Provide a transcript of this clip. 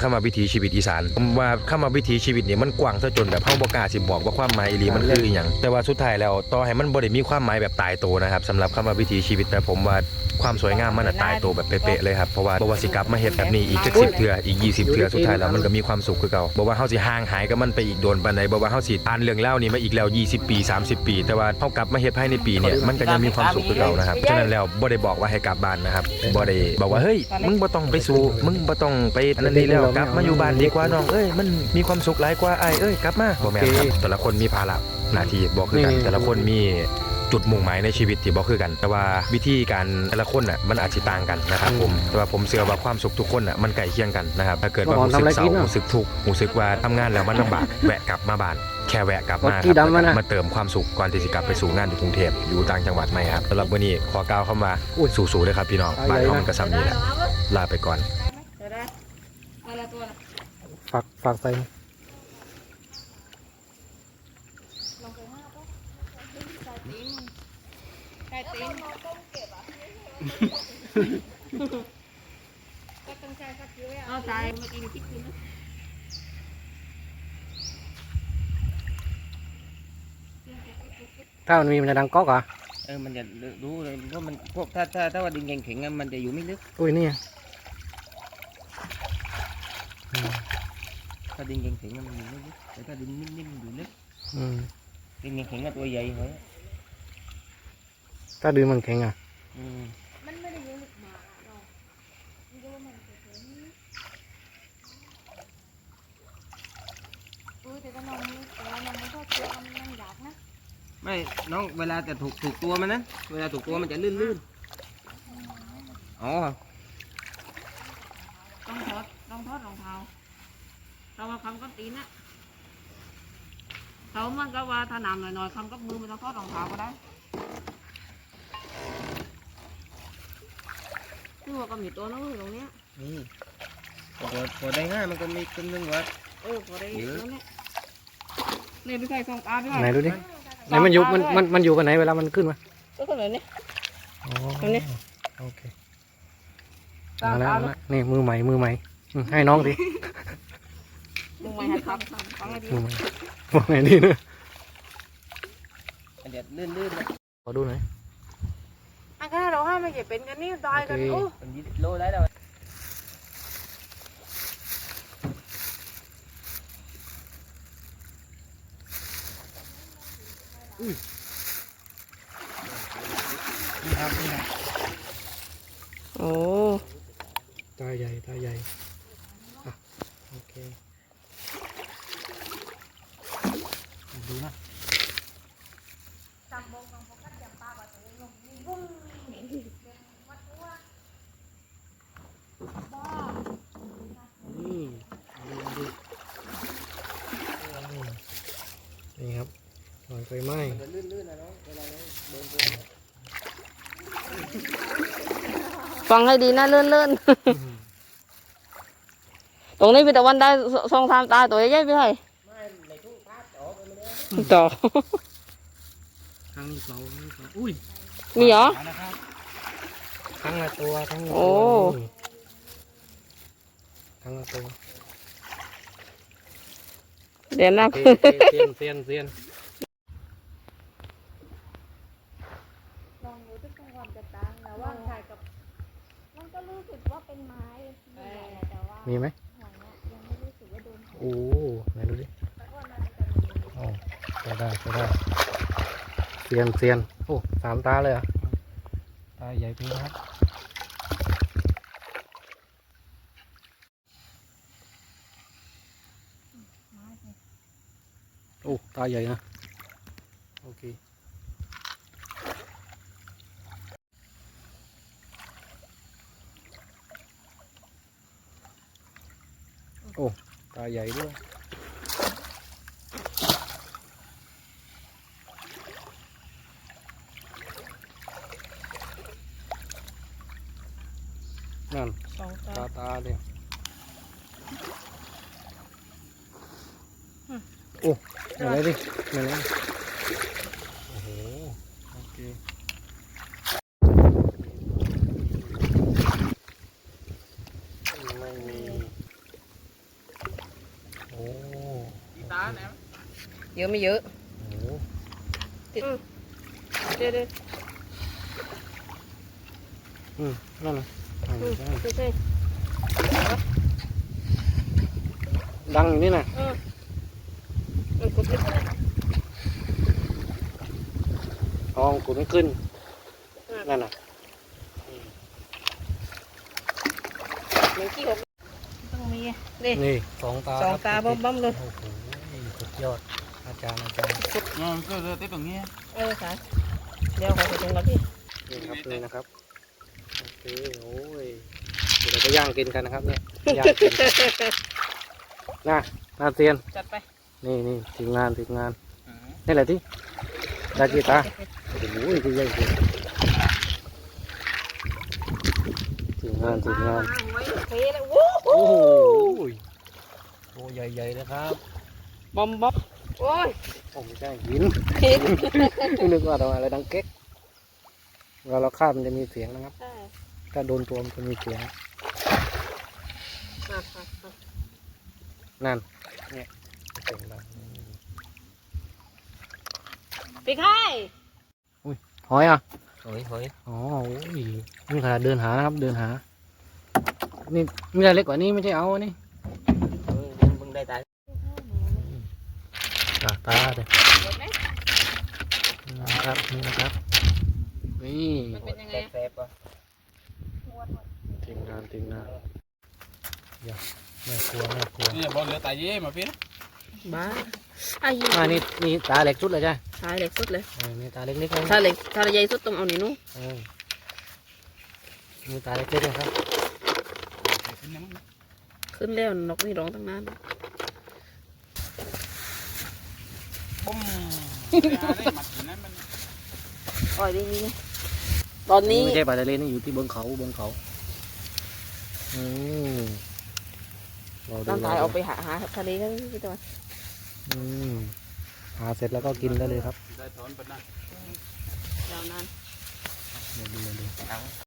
คำว่าวิถีชีวิตอีสานผมว่าคำว่าวิถีชีวิตเนี่ยมันกว้างซะจนแบบเฮาบ่กล้าสิบอกว่าความหมายอีหลีมันคืออหยังแต่ว่าสุดท้ายแล้วต่อให้มันบ่ได้มีความหมายแบบตายตัวนะครับสำหรับคำว่าวิถีชีวิตแต่ผมว่าความสวยงามมันน่ะตายตัวแบบเป๊ะๆเลยครับเพราะว่าบ่ว่าสิกลับมาเฮ็ดแบบนี้อีกจัก10เทื่ออีก 20เทื่อสุดท้ายแล้วมันก็มีความสุขคือเก่าบ่ว่าเฮาสิห่างหายกับมันไปอีกโดนปานใดบ่ว่าเฮาสิอ่านเรื่องเล่านี้มาอีกแล้ว 20 ปี 30 ปี แต่ว่าเฮากลับมาเฮ็ดภายในปีเนี่ยมันก็ยังมีความสุขคือเก่านะครับฉะนั้นแล้วบ่ได้บอกว่าให้กลับบ้านนะครับบ่ได้บอกว่าเฮ้ยมึงบ่ต้องไปสู้มึงบ่ต้องไปอันนั้นนี่แล้วกลับมาอยู่บ้านดีกว่าน้องเอ้ยมันมีความสุขหลายกว่าอ้ายเอ้ยกลับมาบ่แม่นครับแต่ละคนมีภาระหน้าที่บ่คือกันแต่ละคนมีจุดมุ่งหมายในชีวิตที่บ่คือกัน แต่ว่าวิธีการแต่ละคนน่ะมันอาจจะต่างกันนะครับผมแต่ว่าผมเชื่อว่าความสุขทุกคนน่ะมันใกล้เคียงกันนะครับถ้าเกิดว่าบ่รู้สึกทำอะไรเศร้ากินอะรู้สึกทุกข์รู้สึกว่าทำงานแล้วมันลำบากแวะกลับมาบ้านแค่แวะกลับมารถที่ดำมันครัน่ะบมาเติมความสุขก่อนที่จะกลับไปสู่งานอยู่กรุงเทพอยู่ต่างจังหวัดไหมครับสำหรับวันนี้ขอกล่าวเข้ามาอุ้ยสู่ๆเลยครับพี่น้องเอาบ้านใหญ่เขานะมันก็ซ้ำนี้แหละลาไปก่อน ได้ได้มาละตัวละ ฝากฝากใส่ลองไปห้าปุ๊บใส่ตีนใส่ตีนต้มเก็บอะก็ต้องใช้สักเยอะเอาใส่มากินคิดกินนะถ้ามันมีมันจะดังก๊อกเหรอะเออมันจะรู้เลยเพราะมันพวกถ้าถ้าถ้าว่าดินแข็งๆอะมันจะอยู่ไม่ลึก อุ้ยนี่ไง ถ้าดินแข็งๆอะมันอยู่ไม่ลึกแต่ถ้าดินนิ่มๆอยู่ลึกอืมดินแข็งๆก็ตัวใหญ่เหรอถ้าดื้อมันแข็งอะอืมมันไม่ได้เยอะหนึกมาเนาะมันก็มันเฉยๆอุ้ยแต่ก็นอนแต่ว่านอนไม่ชอบเจอมันมันอยากนะไม่น้องเวลาจะถูกถูกตัวมันนะเวลาถูกตัวมันจะลื่นๆอ๋อ ต้องทอดต้องทอดรองเท้า เรามาคำกับตีนนะเขามันก็ว่าถ้าหนามหน่อยๆคำกับมือมันต้องทอดรองเท้าก็ได้นี่ว่าก็มีตัวนู้นอยู่ตรงเนี้ยนี่พอพอได้ง่ายมันก็มีคนนึงว่าเออพอได้แล้วเนี่ยนี่พี่ใส่สองตาพี่ใส่ไหนดูดิไหนมันอยู่มันมันมันอยู่กันไหนเวลามันขึ้นมาก็คนไหนเนี่ยอ๋อตรงนี้โอเคมาแล้วมาแล้วนี่มือใหม่มือใหม่อืมให้น้องดิมึ งไม่ให้ครับฟังให้ดีมือใหม่บอกไหนดีเนอะมันจะลื่นๆนะขอดูหน่อยอันก็เราห้ามไม่เก็บเป็นกันนี่ตายกันโอเคโอ้มันยี่สิบโลได้แล้วโอ้ตาใหญ่ตาใหญ่อะโอเค ดูนะนี่ดูดูนี่ครับหอยไฟไหม้จะลื่นๆนะน้องเวลาน้องเดินไปฟังให้ดีนะเลื่อนเลื่อนตรงนี้พี่ตะวันได้สองสามตาตัวใหญ่ๆพี่ใส่ไม่ในทุ่งพัดออกไปไม่ได้ ต่อครั้งนี้เปล่าครั้งนี้เปล่าอุ้ยมีเหรอนะครับครั้งละตัวครั้งละโอ้ตัวนี่ครั้งละตัวเดี๋ยวนะเซียนเซียนเซียนเซียนลองดูที่กลางวันจะต่างแต่ว่าถ่ายกับมันก็รู้สึกว่าเป็นไม้ใหญ่ๆแหละแต่ว่ามีไหมหอยเนี่ยยังไม่รู้สึกว่าโดนโอ้ไหนดูดิ แต่ว่ามันจะมี โอ้ ใช้ได้ใช้ได้เซียนเซียนโอ้สามตาเลยเหรอะตาใหญ่พี่ครับโอ้ตาใหญ่นะ โอเคโอ้ตาใหญ่ด้วย นั่นสองตาตาตาเลยโอ้มาเลยดิมาเลยโอ้โหโอเคไม่มีโอ้กี่ตาเนี่ยเยอะไม่เยอะโอ้ติดเด็ดอืมนั่นแหละ ดังอยู่นี่นะเออมันะทองกูไม่ขึ้น นั่นน่ะมันขี้หกต้องมีนี่สองตาสองตาบ้อมๆเลยโอ้โหสุดยอด อาจารย์อาจารย์อืมก็เลยตรงนี้ เออค่ะ เดี๋ยวขอไปตรงกับพี่นี่ครับนี่นะครับ เคโอ้ยเดี๋ยวเราจะย่างกินกันนะครับเนี่ยย่างกินน่าน่าเซียนจัดไปนี่นี่ทีมงานทีมงานนี่แหละที่ดากีตาโอ้โหที่ใหญ่จริงทีมงานทีมงานไว้เทเลยวู้โอ้โหโอ้ใหญ่ๆนะครับบอมบอมโอ้ยโอ้ไม่ใช่หินผิดนึกว่าทำอะไรดังเก๊กเวลาเราข้ามมันจะมีเสียงนะครับใช่ ถ้าโดนตัวมันจะมีเสียงอะอะอะนั่น เนี่ยเสียงดังปีกไข่หอยอะเฮ้ยเฮ้ยอ๋อโอ้ยนี่ขนาดเดินหานะครับ เดินหา นี่มีอะไรเล็กกว่านี้ไม่ใช่เอาอันนี่เฮ้ยมึงได้ตายตาตาเลยเห็นไหมนะครับนี่นะครับนี่มันเป็นยังไงแสบๆป่ะ ทีมงานทีมงานอย่าไม่กลัวไม่กลัวนี่บอลเหลือตายเย่มาพี่บ้าไอ้ยี่อ่านี่นี่ตาเล็กสุดเลยใช่ชายเล็กสุดเลยเออนี่ตาเล็กๆเลยถ้าเล็กถ้าใหญ่สุดต้องเอานี่นู้นเออนี่ตาเล็กๆนะครับ ขึ้นแล้วนกนี่ร้องตั้งนานปุ้มได้มาถึงนั้นมันอ่อยดีนี่ตอนนี้ไม่ใช่ปลาทะเลนี่อยู่ที่บนเขาบนเขา อืมรอดูตอนตายรเอาดูไปหาหาทะเลกันพี่ตะวันอืมหาเสร็จแล้วก็กินได้เลยครับ ได้ถอนไปนะยาวนานเดี๋ยวดูเดี๋ยวดู